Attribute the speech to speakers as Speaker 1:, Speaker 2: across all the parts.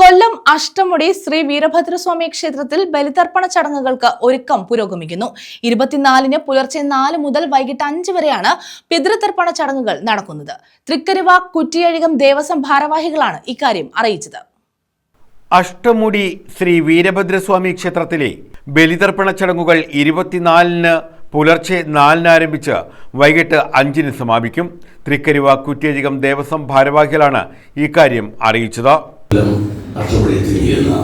Speaker 1: കൊല്ലം അഷ്ടമുടി ശ്രീ വീരഭദ്രസ്വാമി ക്ഷേത്രത്തിൽ ബലിതർപ്പണ ചടങ്ങുകൾക്ക് ഒരുക്കം പുരോഗമിക്കുന്നു. ഇരുപത്തിനാലിന് പുലർച്ചെ നാല് മുതൽ വൈകിട്ട് അഞ്ച് വരെയാണ് പിതൃതർപ്പണ ചടങ്ങുകൾ നടക്കുന്നത്. തൃക്കരുവ കുറ്റിയഴികം ദേവസ്വം ഭാരവാഹികളാണ് ഇക്കാര്യം അറിയിച്ചത്.
Speaker 2: അഷ്ടമുടി ശ്രീ വീരഭദ്രസ്വാമി ക്ഷേത്രത്തിലെ ബലിതർപ്പണ ചടങ്ങുകൾ ഇരുപത്തിനാലിന് പുലർച്ചെ നാലിന് ആരംഭിച്ച് വൈകിട്ട് അഞ്ചിന് സമാപിക്കും. തൃക്കരുവ കുറ്റിയധികം ദേവസ്വം ഭാരവാഹികളാണ് ഇക്കാര്യം അറിയിച്ചത്.
Speaker 3: കൊല്ലം എന്ന എത്തിയിരിക്കുന്ന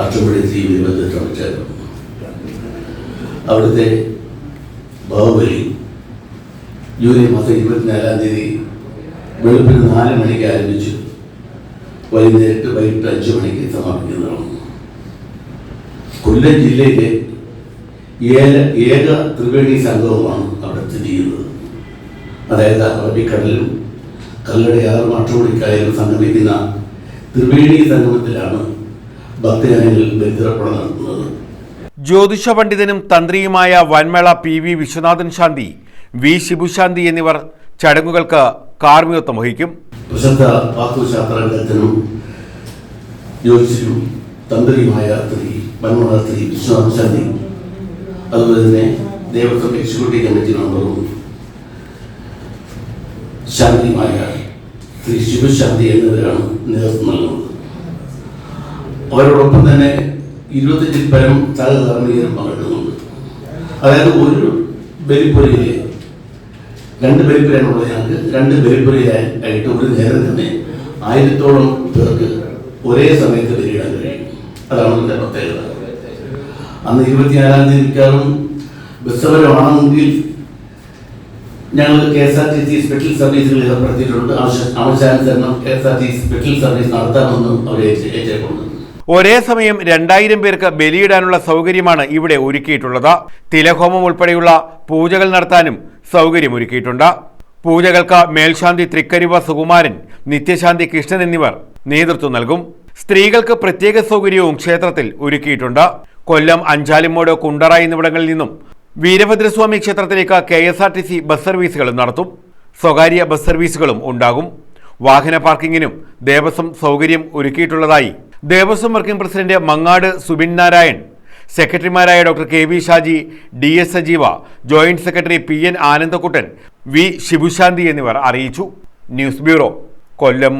Speaker 3: അഷ്ടമുടി ശ്രീ വീരഭദ്രസ്വാമിച്ചായിരുന്നു അവിടുത്തെ ബാഹുബലി ജൂലൈ മാസം ഇരുപത്തിനാലാം തീയതി വെളുപ്പിന് നാല് മണിക്ക് ആരംഭിച്ചു. വൈകുന്നേരത്ത് വൈകിട്ട് അഞ്ച് മണിക്ക് സമാപിക്കുന്നതാണ്. കൊല്ലം ജില്ലയിലെ ഏക ഏക ത്രിവേണി സംഘവുമാണ് അവിടെ സ്ഥിതി ചെയ്യുന്നത്. അതായത് അറബിക്കടലും കല്ലടയാറും അഷ്ടമുടിക്കായലും സംഗമിക്കുന്ന ത്രിവേണി സംഗമത്തിലാണ് ഭക്തജനങ്ങൾ ബലിതർപ്പണം നടത്തുന്നത്.
Speaker 2: ജ്യോതിഷ പണ്ഡിതനും തന്ത്രിയുമായ Vanmela P V Viswanathan Shanti V Shibushanti എന്നിവർ ചടങ്ങുകൾക്ക് കാർമ്മികത്വം വഹിക്കും.
Speaker 3: പ്രശസ്ത വാസ്തുശാസ്ത്രജ്ഞനും ജ്യോതിഷനും തന്ത്രിയുമായ ശ്രീ വൻമേള ശ്രീ വിശ്വനാഥൻ ശാന്തി അതുപോലെ തന്നെ ദേവസ്വം എക്സിക്യൂട്ടീവ് കമ്മിറ്റി മെമ്പറും ശാന്തിയുമായ ശ്രീ ശിവശാന്തി എന്നിവരാണ് നേതൃത്വം നൽകുന്നത്. അവരോടൊപ്പം തന്നെ ഇരുപത്തഞ്ചിൽ പരം സഹകർമ്മികരും പങ്കെടുക്കുന്നുണ്ട്. അതായത് ഒരു ബലിപ്പുരയിലെ രണ്ട് ബലിപ്പുരയാണുള്ളത് ഞങ്ങൾക്ക് രണ്ട് ബലിപ്പുരയായിട്ട് ഒരു നേരം തന്നെ ആയിരത്തോളം പേർക്ക് ഒരേ സമയത്ത് ബലിയിടാൻ കഴിയും. അതാണ് അതിന്റെ പ്രത്യേകത. അന്ന് ഇരുപത്തിനാലാം തീയതി മിക്കവാറും ബസ് സമരമാണെങ്കിൽ ഞങ്ങൾ K S R T C special സർവീസുകൾ ഏർപ്പെടുത്തിയിട്ടുണ്ട്. ആവശ്യ- ആവശ്യാനുസരണം K S R T special service നടത്താമെന്നും അവർ ഏറ്റെടുക്കുന്നു.
Speaker 2: ഒരേ സമയം രണ്ടായിരം പേർക്ക് ബലിയിടാനുള്ള സൗകര്യമാണ് ഇവിടെ ഒരുക്കിയിട്ടുള്ളത്. തിലഹോമം ഉൾപ്പെടെയുള്ള പൂജകൾ നടത്താനും സൗകര്യമൊരുക്കിയിട്ടുണ്ട് പൂജകൾക്ക് മേൽശാന്തി തൃക്കരിവ സുകുമാരൻ നിത്യശാന്തി കൃഷ്ണൻ എന്നിവർ നേതൃത്വം നൽകും. സ്ത്രീകൾക്ക് പ്രത്യേക സൗകര്യവും ക്ഷേത്രത്തിൽ ഒരുക്കിയിട്ടുണ്ട്. കൊല്ലം അഞ്ചാലിമോട് കുണ്ടറ എന്നിവിടങ്ങളിൽ നിന്നും വീരഭദ്രസ്വാമി ക്ഷേത്രത്തിലേക്ക് K S R T C bus സർവീസുകളും നടത്തും. സ്വകാര്യ ബസ് സർവീസുകളും ഉണ്ടാകും. വാഹന പാർക്കിങ്ങിനും ദേവസ്വം സൗകര്യം ഒരുക്കിയിട്ടുള്ളതായി ദേവസ്വം വർക്കിംഗ് പ്രസിഡന്റ് മങ്ങാട് സുബിൻ നാരായൺ സെക്രട്ടറിമാരായ doctor K V Shaji D S Sajeeva joint secretary P N Anandakuttan V Shibushanti എന്നിവർ അറിയിച്ചു. News bureau Kollam.